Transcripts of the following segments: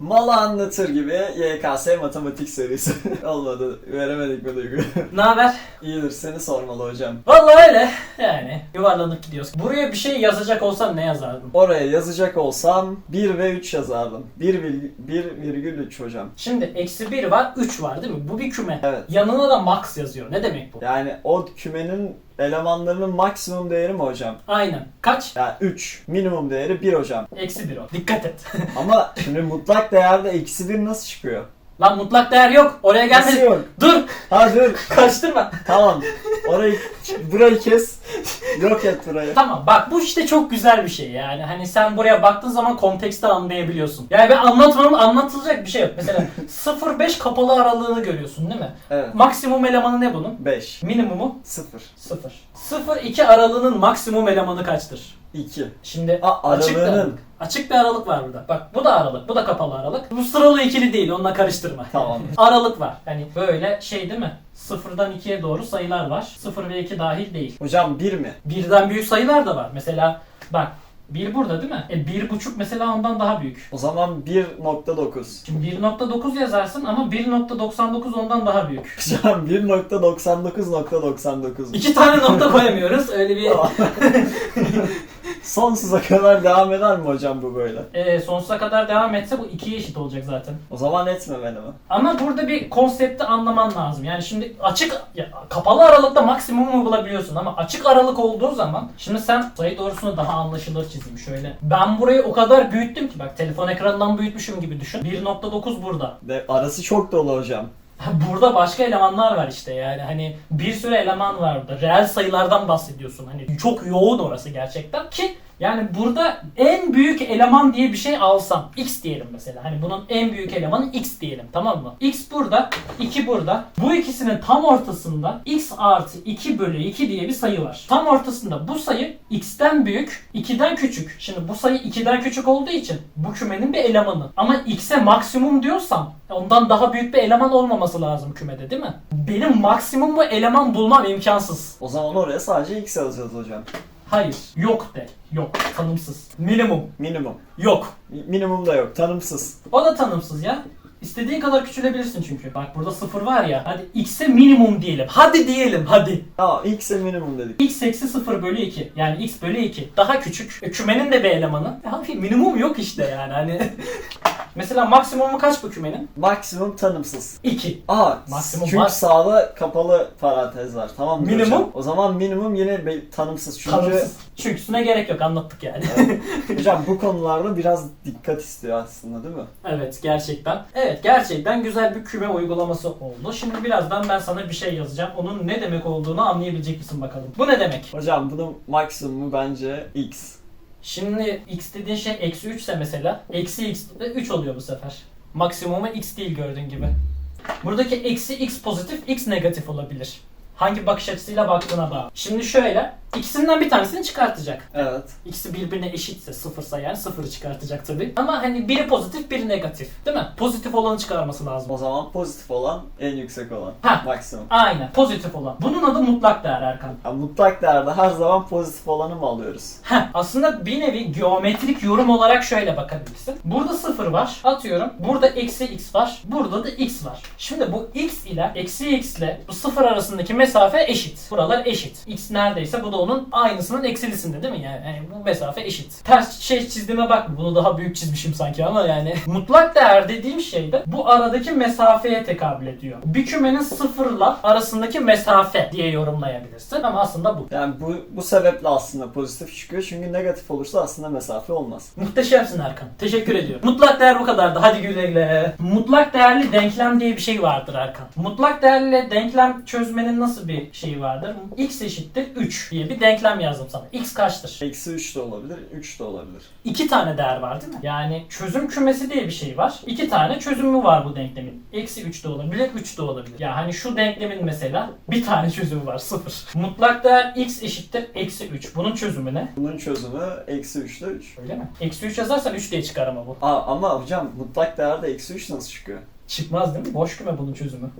Mala anlatır gibi YKS matematik serisi. Olmadı. Veremedik bu duyguyu. Ne haber? İyidir seni sormalı hocam. Vallahi öyle. Yani yuvarlanıp gidiyoruz. Buraya bir şey yazacak olsam ne yazardım? Oraya yazacak olsam 1 ve 3 yazardım. 1,3 hocam. Şimdi eksi 1 var, 3 var değil mi? Bu bir küme. Evet. Yanına da max yazıyor. Ne demek bu? Yani o kümenin elemanlarının maksimum değeri mi hocam? Aynen. Kaç? Yani 3. Minimum değeri 1 hocam. Eksi 1 o. Dikkat et. Ama şimdi mutlak değerde eksi 1 nasıl çıkıyor? Lan mutlak değer yok. Oraya Nasıl gelmedi. yok? Dur. Ha dur. Karıştırma. Tamam. Orayı burayı kes. Yok et burayı. Tamam bak bu işte çok güzel bir şey yani. Hani sen buraya baktığın zaman konteksti anlayabiliyorsun. Yani ben anlatmam anlatılacak bir şey yok. Mesela 0-5 kapalı aralığını görüyorsun değil mi? Evet. Maksimum elemanı ne bunun? 5. Minimumu 0. 0. 0-2 aralığının maksimum elemanı kaçtır? 2. Şimdi Aa, açık bir aralığının. Açık bir aralık var burada. Bak bu da aralık, bu da kapalı aralık. Bu sıralı ikili değil, onunla karıştırma. Tamam. Aralık var. Hani böyle şey değil mi? Sıfırdan ikiye doğru sayılar var. 0 ve 2 dahil değil. Hocam 1 mi? Birden büyük sayılar da var. Mesela bak bir burada değil mi? E bir buçuk mesela ondan daha büyük. O zaman 1.9. Şimdi 1.9 yazarsın ama 1.99 ondan daha büyük. Hocam 1.99.99. İki tane nokta koyamıyoruz. Öyle bir Sonsuza kadar devam eder mi hocam bu böyle? e, sonsuza kadar devam etse bu ikiye eşit olacak zaten. O zaman etmemeli mi? Ama burada bir konsepti anlaman lazım. Yani şimdi açık, ya, kapalı aralıkta maksimumu bulabiliyorsun ama açık aralık olduğu zaman şimdi sen sayı doğrusunu daha anlaşılır çizeyim şöyle. Ben burayı o kadar büyüttüm ki bak telefon ekranından büyütmüşüm gibi düşün. 1.9 burada. De, arası çok dolu hocam. Burada başka elemanlar var işte yani hani bir sürü eleman var burada. Reel sayılardan bahsediyorsun. Hani çok yoğun orası gerçekten ki yani burada en büyük eleman diye bir şey alsam x diyelim mesela. Hani bunun en büyük elemanı x diyelim tamam mı? x burada, 2 burada. Bu ikisinin tam ortasında x artı 2 bölü 2 diye bir sayı var. Tam ortasında bu sayı x'ten büyük, 2'den küçük. Şimdi bu sayı 2'den küçük olduğu için bu kümenin bir elemanı. Ama x'e maksimum diyorsam ondan daha büyük bir eleman olmaması lazım kümede değil mi? Benim maksimum bu eleman bulmam imkansız. O zaman oraya sadece x yazacağız hocam. Hayır. Yok de. Yok. Tanımsız. Minimum. Minimum. Yok. Mi- Minimum da yok. Tanımsız. O da tanımsız ya. İstediğin kadar küçülebilirsin çünkü. Bak burada sıfır var ya. Hadi x'e minimum diyelim. Hadi diyelim hadi. Tamam x'e minimum dedik. x eksi 0 bölü 2. Yani x bölü 2. Daha küçük. E, kümenin de bir elemanı. E, abi minimum yok işte yani hani. Mesela maksimumu kaç bu kümenin? Maksimum tanımsız. 2. Aa, Maksimum çünkü var. sağda kapalı parantez var. Tamam mı Minimum? hocam? O zaman minimum yine be- tanımsız. Çünkü Tanımsız. Çünküsüne gerek yok anlattık yani. hocam bu konularda biraz dikkat istiyor aslında değil mi? Evet gerçekten. Evet gerçekten güzel bir küme uygulaması oldu. Şimdi birazdan ben sana bir şey yazacağım. Onun ne demek olduğunu anlayabilecek misin bakalım. Bu ne demek? Hocam bunun maksimumu bence x. Şimdi x dediğin şey eksi 3 ise mesela eksi x de 3 oluyor bu sefer. Maksimumu x değil gördüğün gibi. Buradaki eksi x pozitif x negatif olabilir. Hangi bakış açısıyla baktığına bağlı. Şimdi şöyle ikisinden bir tanesini çıkartacak. Evet. İkisi birbirine eşitse sıfırsa yani sıfırı çıkartacak tabii. Ama hani biri pozitif biri negatif değil mi? Pozitif olanı çıkarması lazım. O zaman pozitif olan en yüksek olan. Ha. Maksimum. Aynen pozitif olan. Bunun adı mutlak değer Erkan. Ya mutlak değerde her zaman pozitif olanı mı alıyoruz? Heh, aslında bir nevi geometrik yorum olarak şöyle bakabilirsin. Burada sıfır var. Atıyorum. Burada eksi x var. Burada da x var. Şimdi bu x ile eksi x ile bu sıfır arasındaki mesafe eşit. Buralar eşit. x neredeyse bu da onun aynısının eksilisinde değil mi? Yani, yani bu mesafe eşit. Ters şey çizdiğime bakma. Bunu daha büyük çizmişim sanki ama yani. Mutlak değer dediğim şey de bu aradaki mesafeye tekabül ediyor. Bir kümenin sıfırla arasındaki mesafe diye yorumlayabilirsin. Ama aslında bu. Yani bu, bu sebeple aslında pozitif çıkıyor çünkü negatif olursa aslında mesafe olmaz. Muhteşemsin Erkan. Teşekkür ediyorum. Mutlak değer bu kadardı. Hadi güle güle. Mutlak değerli denklem diye bir şey vardır Erkan. Mutlak değerli denklem çözmenin nasıl bir şeyi vardır? x eşittir 3 diye bir denklem yazdım sana. x kaçtır? Eksi 3 de olabilir, 3 de olabilir. İki tane değer var değil mi? Yani çözüm kümesi diye bir şey var. İki tane çözümü var bu denklemin. Eksi 3 de olabilir, 3 de olabilir. Ya hani şu denklemin mesela bir tane çözümü var, 0. Mutlak değer x eşittir eksi 3. Bunun çözümü ne? Bunun çözümü eksi 3 ile 3. Öyle mi? Eksi 3 yazarsan 3 diye çıkar ama bu. Aa, ama hocam mutlak değerde eksi 3 nasıl çıkıyor? Çıkmaz değil mi? Boş küme bunun çözümü.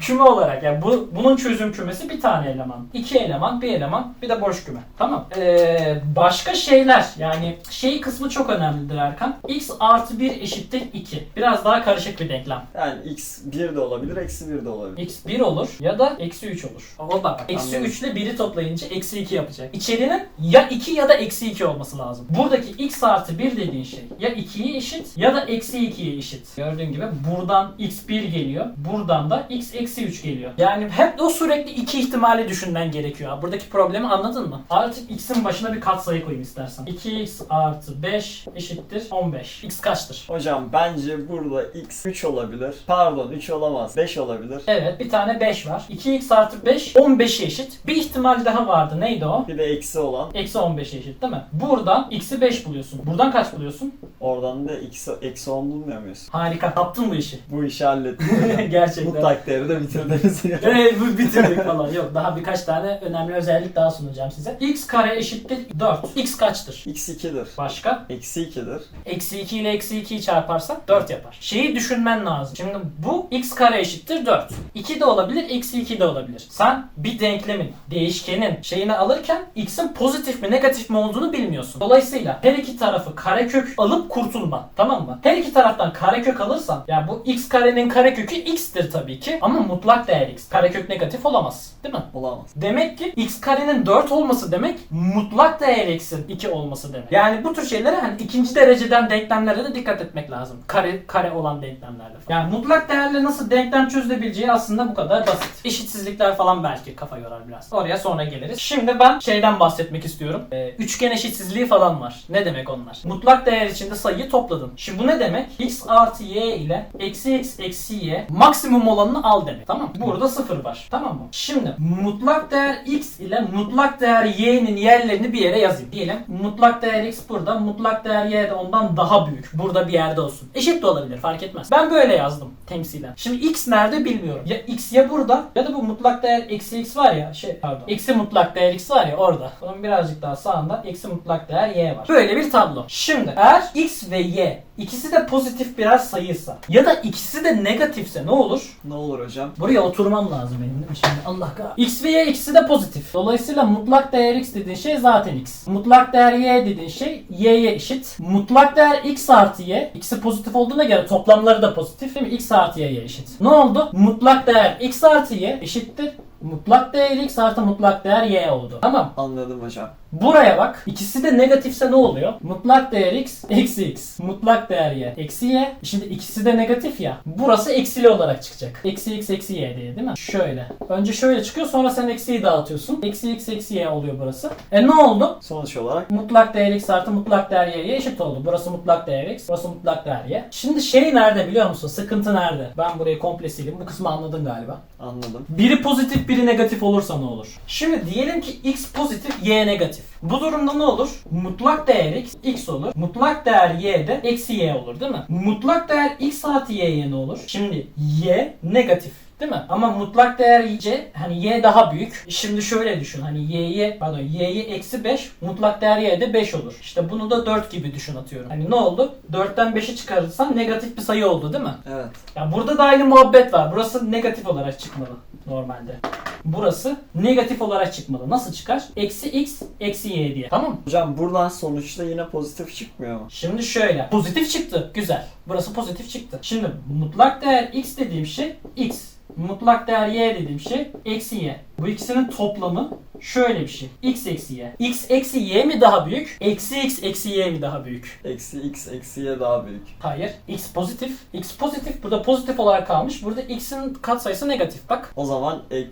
Küme olarak yani bu, bunun çözüm kümesi bir tane eleman. iki eleman, bir eleman, bir de boş küme. Tamam. Ee, başka şeyler yani şey kısmı çok önemlidir Erkan. x artı 1 eşittir 2. Biraz daha karışık bir denklem. Yani x 1 de olabilir, eksi 1 de olabilir. x 1 olur ya da eksi 3 olur. Da bak. Eksi Anladım. 3 ile 1'i toplayınca eksi 2 yapacak. İçerinin ya 2 ya da eksi 2 olması lazım. Buradaki x artı 1 dediğin şey ya 2'ye eşit ya da eksi 2'ye eşit. Gördüğün gibi buradan x1 geliyor. Buradan da x eksi 3 geliyor. Yani hep o sürekli iki ihtimali düşünmen gerekiyor. Buradaki problemi anladın mı? Artık x'in başına bir katsayı koyayım istersen. 2x artı 5 eşittir 15. x kaçtır? Hocam bence burada x 3 olabilir. Pardon 3 olamaz. 5 olabilir. Evet bir tane 5 var. 2x artı 5 15'e eşit. Bir ihtimal daha vardı. Neydi o? Bir de eksi olan. Eksi 15'e eşit değil mi? Buradan x'i 5 buluyorsun. Buradan kaç buluyorsun? Oradan da x eksi 10 bulmuyor muyuz? Harika. Yaptın bu işi. Bu işi hallettik hocam. Gerçekten. Mutlak değeri de bitirdiniz. Evet bu bitirdik falan. Yok daha birkaç tane önemli özellik daha sunacağım size. x kare eşittir 4. x kaçtır? x 2'dir. Başka? Eksi 2'dir. Eksi 2 ile eksi 2'yi çarparsak 4 yapar. Şeyi düşünmen lazım. Şimdi bu x kare eşittir 4. 2 de olabilir, eksi 2 de olabilir. Sen bir denklemin, değişkenin şeyini alırken x'in pozitif mi negatif mi olduğunu bilmiyorsun. Dolayısıyla her iki tarafı karekök alıp kurtulma. Tamam mı? Her iki taraftan karekök alırsan ya bu x karenin karekökü x'tir tabii ki ama mutlak değer x. Karekök negatif olamaz. Değil mi? Olamaz. Demek ki x karenin 4 olması demek mutlak değer eksi 2 olması demek. Yani bu tür şeylere hani ikinci dereceden denklemlere de dikkat etmek lazım. Kare kare olan denklemlerde falan. Yani mutlak değerle nasıl denklem çözülebileceği aslında bu kadar basit. Eşitsizlikler falan belki kafa yorar biraz. Oraya sonra geliriz. Şimdi ben şeyden bahsetmek istiyorum. Ee, üçgen eşitsizliği falan var. Ne demek onlar? Mutlak değer içinde sayıyı topladın. Şimdi bu ne demek? x artı y ile eksi x eksi y maksimum olanını al demek. Tamam mı? Burada sıfır var. Tamam mı? Şimdi mutlak değer x ile mutlak değer y'nin yerlerini bir yere yazayım. Diyelim mutlak değer x burada, mutlak değer y de ondan daha büyük. Burada bir yerde olsun. Eşit de olabilir fark etmez. Ben böyle yazdım temsilen. Şimdi x nerede bilmiyorum. Ya x ya burada ya da bu mutlak değer eksi x var ya şey pardon. Eksi mutlak değer x var ya orada. Bunun birazcık daha sağında eksi mutlak değer y var. Böyle bir tablo. Şimdi eğer x ve y ikisi de pozitif birer sayıysa ya da ikisi de negatifse ne olur? Ne olur hocam? Buraya oturmam lazım benim değil mi şimdi? Allah kahretsin. X ve Y ikisi de pozitif. Dolayısıyla mutlak değer X dediğin şey zaten X. Mutlak değer Y dediğin şey Y'ye eşit. Mutlak değer X artı Y. X'i pozitif olduğuna göre toplamları da pozitif değil mi? X artı Y'ye eşit. Ne oldu? Mutlak değer X artı Y eşittir. Mutlak değer X artı mutlak değer Y oldu. Tamam. Anladım hocam. Buraya bak. İkisi de negatifse ne oluyor? Mutlak değer x eksi x. Mutlak değer y eksi y. Şimdi ikisi de negatif ya. Burası eksili olarak çıkacak. Eksi x eksi y diye değil mi? Şöyle. Önce şöyle çıkıyor sonra sen eksiyi dağıtıyorsun. Eksi x eksi y oluyor burası. E ne oldu? Sonuç olarak Mutlak değer x artı mutlak değer y'ye eşit oldu. Burası mutlak değer x, burası mutlak değer y. Şimdi şey nerede biliyor musun? Sıkıntı nerede? Ben burayı komple sileyim. Bu kısmı anladın galiba. anladım. Biri pozitif biri negatif olursa ne olur? Şimdi diyelim ki x pozitif y negatif. Bu durumda ne olur? Mutlak değer x x olur. Mutlak değer y de eksi y olur değil mi? Mutlak değer x artı y'ye ne olur? Şimdi y negatif. Değil mi? Ama mutlak değer y hani y daha büyük. Şimdi şöyle düşün. Hani y'ye pardon y'ye eksi 5 mutlak değer y de 5 olur. İşte bunu da 4 gibi düşün atıyorum. Hani ne oldu? 4'ten 5'i çıkarırsan negatif bir sayı oldu değil mi? Evet. Ya burada da aynı muhabbet var. Burası negatif olarak çıkmalı normalde. Burası negatif olarak çıkmalı. Nasıl çıkar? Eksi x, eksi y diye. Tamam mı? Hocam buradan sonuçta yine pozitif çıkmıyor mu? Şimdi şöyle. Pozitif çıktı. Güzel. Burası pozitif çıktı. Şimdi mutlak değer x dediğim şey x. Mutlak değer y dediğim şey eksi y. Bu ikisinin toplamı şöyle bir şey. x eksi y. x eksi y mi daha büyük? Eksi x eksi y mi daha büyük? Eksi x eksi y daha büyük. Hayır. X pozitif. X pozitif. Burada pozitif olarak kalmış. Burada x'in katsayısı negatif. Bak. O zaman e, e,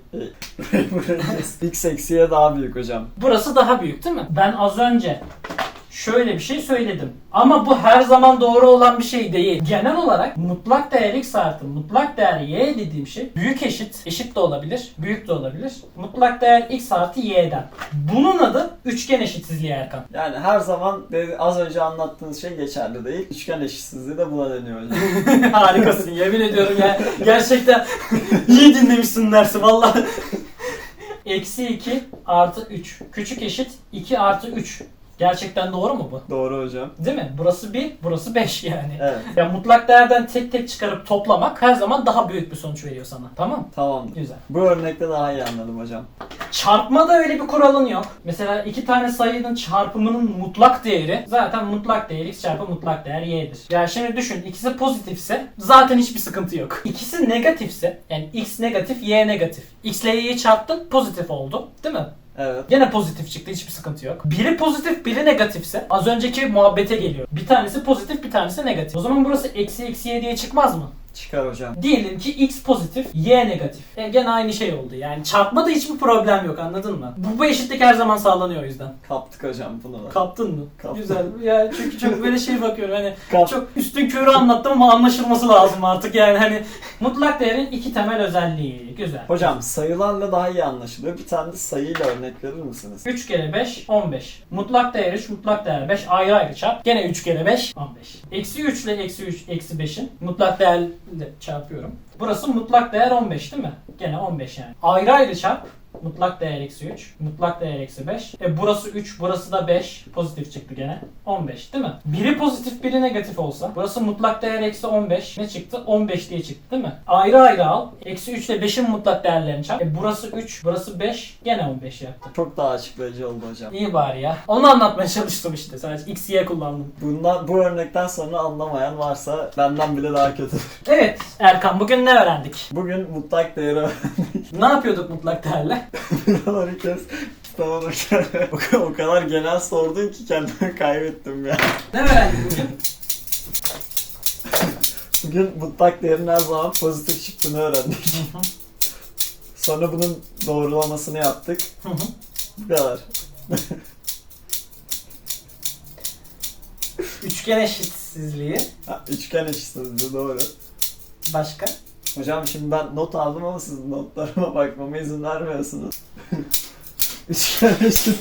x eksi y daha büyük hocam. Burası daha büyük değil mi? Ben az önce şöyle bir şey söyledim. Ama bu her zaman doğru olan bir şey değil. Genel olarak mutlak değer x artı mutlak değer y dediğim şey büyük eşit, eşit de olabilir, büyük de olabilir. Mutlak değer x artı y'den. Bunun adı üçgen eşitsizliği Erkan. Yani her zaman az önce anlattığınız şey geçerli değil. Üçgen eşitsizliği de buna deniyor hocam. Harikasın yemin ediyorum ya. Gerçekten iyi dinlemişsin dersi valla. Eksi 2 artı 3. Küçük eşit 2 artı 3. Gerçekten doğru mu bu? Doğru hocam. Değil mi? Burası 1, burası 5 yani. Evet. Ya mutlak değerden tek tek çıkarıp toplamak her zaman daha büyük bir sonuç veriyor sana. Tamam? Tamamdır. Güzel. Bu örnekte daha iyi anladım hocam. Çarpmada öyle bir kuralın yok. Mesela iki tane sayının çarpımının mutlak değeri zaten mutlak değer x çarpı mutlak değer y'dir. Ya şimdi düşün ikisi pozitifse zaten hiçbir sıkıntı yok. İkisi negatifse yani x negatif y negatif. x ile y'yi çarptın pozitif oldu değil mi? Evet. Gene pozitif çıktı hiçbir sıkıntı yok. Biri pozitif biri negatifse az önceki muhabbete geliyor. Bir tanesi pozitif bir tanesi negatif. O zaman burası eksi eksi y diye çıkmaz mı? Çıkar hocam. Diyelim ki x pozitif, y negatif. E gene aynı şey oldu. Yani çarpmada hiçbir problem yok anladın mı? Bu, bu eşitlik her zaman sağlanıyor o yüzden. Kaptık hocam bunu da. Kaptın mı? Kaptım. Güzel. Ya çünkü çok böyle şey bakıyorum hani Kap- çok üstün körü anlattım ama anlaşılması lazım artık yani hani mutlak değerin iki temel özelliği. Güzel. Hocam sayılarla daha iyi anlaşılıyor. Bir tane de sayıyla örnek verir misiniz? 3 kere 5 15. Mutlak değer 3, mutlak değer 5 ayrı ayrı çarp. Gene 3 kere 5 15. Eksi 3 ile eksi 3 eksi 5'in mutlak değerle çarpıyorum. Burası mutlak değer 15 değil mi? Gene 15 yani. Ayrı ayrı çarp. Mutlak değer eksi 3. Mutlak değer eksi 5. E burası 3, burası da 5. Pozitif çıktı gene. 15 değil mi? Biri pozitif biri negatif olsa. Burası mutlak değer eksi 15. Ne çıktı? 15 diye çıktı değil mi? Ayrı ayrı al. Eksi 3 ile 5'in mutlak değerlerini çarp. E burası 3, burası 5. Gene 15 yaptı. Çok daha açıklayıcı oldu hocam. İyi bari ya. Onu anlatmaya çalıştım işte. Sadece x, y kullandım. Bundan bu örnekten sonra anlamayan varsa benden bile daha kötü. Evet Erkan bugün ne öğrendik? Bugün mutlak değeri Ne yapıyorduk mutlak değerle? Buraları kes. Tamam. O- kadar genel sordun ki kendimi kaybettim ya. Ne öğrendik bugün? Bugün mutlak değerin her zaman pozitif çıktığını öğrendik. Sonra bunun doğrulamasını yaptık. Hı hı. Bu kadar. Üçgen eşitsizliği. Ha, üçgen eşitsizliği doğru. Başka? Hocam şimdi ben not aldım ama siz notlarıma bakmama izin vermiyorsunuz. üçgen eşit